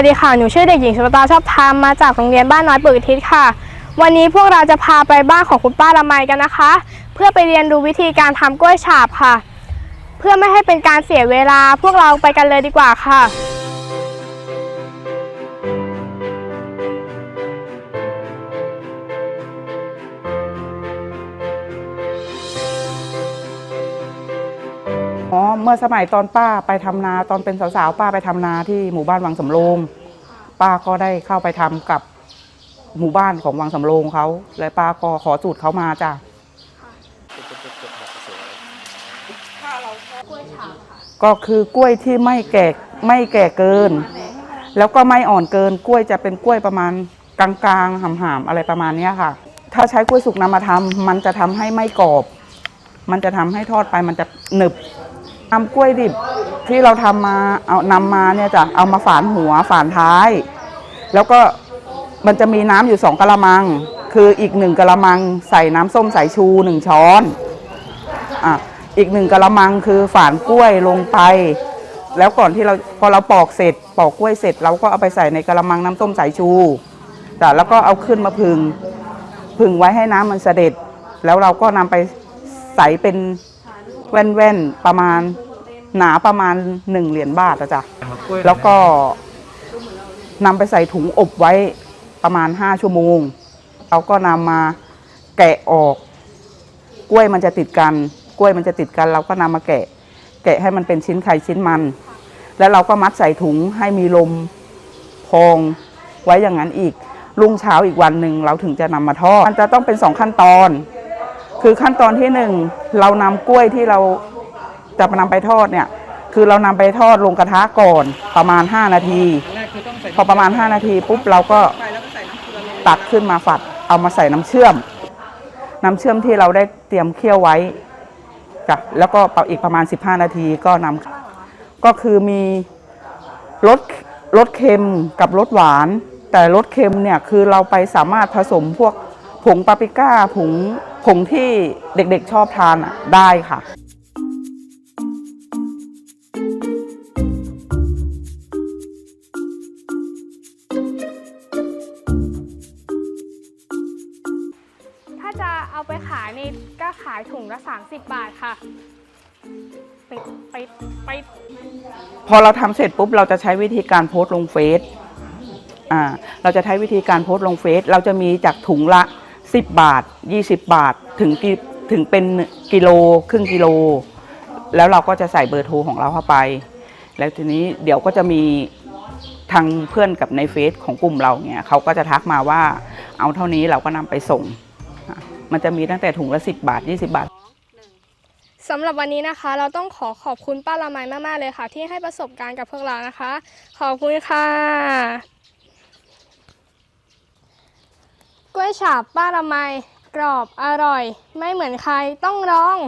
วัสดีค่ะ หนูชื่อเด็กหญิงชุตาชอบทำมาจากโรงเรียนบ้านน้อยปึกทิศค่ะ วันนี้พวกเราจะพาไปบ้านของคุณป้าละไมกันนะคะ เพื่อไปเรียนดูวิธีการทำกล้วยฉาบค่ะ เพื่อไม่ให้เป็นการเสียเวลาพวกเราไปกันเลยดีกว่าค่ะ อ๋อเมื่อสมัยตอนป้าไปทำนาตอนเป็นสาวๆป้าไปทำนาที่หมู่บ้านวังสำโรงป้าก็ได้เข้าไปทำกับหมู่บ้านของวังสำโรงเขาและป้าก็ขอสูตรเขามาจ้ะก็คือกล้วยที่ไม่แก่ไม่แก่เกิน แล้วก็ไม่อ่อนเกิน กล้วยจะเป็นกล้วยประมาณกลางๆหำๆอะไรประมาณเนี้ยค่ะ ถ้าใช้กล้วยสุกนำมาทำมันจะทำให้ไม่กรอบ มันจะทำให้ทอดไปมันจะหนึบ ทำกล้วยดิบที่เราทำมาเอานำมาเนี่ยจะเอามาฝานหัวฝานท้าย แล้วก็มันจะมีน้ำอยู่สองกะละมัง คืออีกหนึ่งกะละมังใส่น้ำส้มสายชูหนึ่งช้อนอะอีกหนึ่งกะละมังคือฝานกล้วยลงไป แล้วก่อนที่เราพอเราปอกเสร็จปอกกล้วยเสร็จ เราก็เอาไปใส่ในกะละมังน้ำส้มสายชูแต่แล้วก็เอาขึ้นมาพึงพึงไว้ให้น้ำมันเสด็จ แล้วเราก็นำไปใส่เป็น แว่นๆประมาณหนาประมาณหนึ่งเหรียญบาทอะจ้ะแล้วก็นำไปใส่ถุงอบไว้ประมาณห้าชั่วโมงเราก็นำมาแกะออก กล้วยมันจะติดกัน กล้วยมันจะติดกัน เราก็นำมาแกะ แกะให้มันเป็นชิ้นไข่ชิ้นมัน แล้วเราก็มัดใส่ถุงให้มีลมพองไว้อย่างนั้นอีกรุ่งเช้าอีกวันหนึ่งเราถึงจะนำมาทอด มันจะต้องเป็นสองขั้นตอน คือขั้นตอนที่หนึ่งเรานำกล้วยที่เราจะนำไปทอดเนี่ย คือเรานำไปทอดลงกระทะก่อนประมาณ 5 นาที พอประมาณ 5 นาทีปุ๊บเราก็ตักขึ้นมาฝัด เอามาใส่น้ำเชื่อม น้ำเชื่อมที่เราได้เตรียมเคี่ยวไว้จ้ะแล้วก็อีกประมาณ 15 นาทีก็นำก็คือมีรสรสเค็มกับรสหวาน แต่รสเค็มเนี่ยคือเราไปสามารถผสมพวกผงปาปริก้าผง ผงที่เด็กๆชอบทานอะได้ค่ะถ้าจะเอาไปขายนี่ก็ขายถุงละ 30 บาทค่ะไปไปไปพอเราทำเสร็จปุ๊บเราจะใช้วิธีการโพสต์ลงเฟซอ่าเราจะใช้วิธีการโพสต์ลงเฟซเราจะมีจากถุงละ 10 บาท 20 บาทถึงกิถึงเป็นกิโลครึ่งกิโล แล้วเราก็จะใส่เบอร์โทรของเราเข้าไป แล้วทีนี้เดี๋ยวก็จะมีทางเพื่อนกับในเฟซของกลุ่มเราเนี่ยเขาก็จะทักมาว่าเอาเท่านี้เราก็นำไปส่ง มันจะมีตั้งแต่ถุงละ 10 บาท 20 บาทสำหรับวันนี้นะคะ เราต้องขอขอบคุณป้าละไมมาก ๆ เลยค่ะ ที่ให้ประสบการณ์กับพวกเรานะคะ ขอบคุณค่ะ ฉาบป้าละไมกรอบอร่อย ไม่เหมือนใครต้องลอง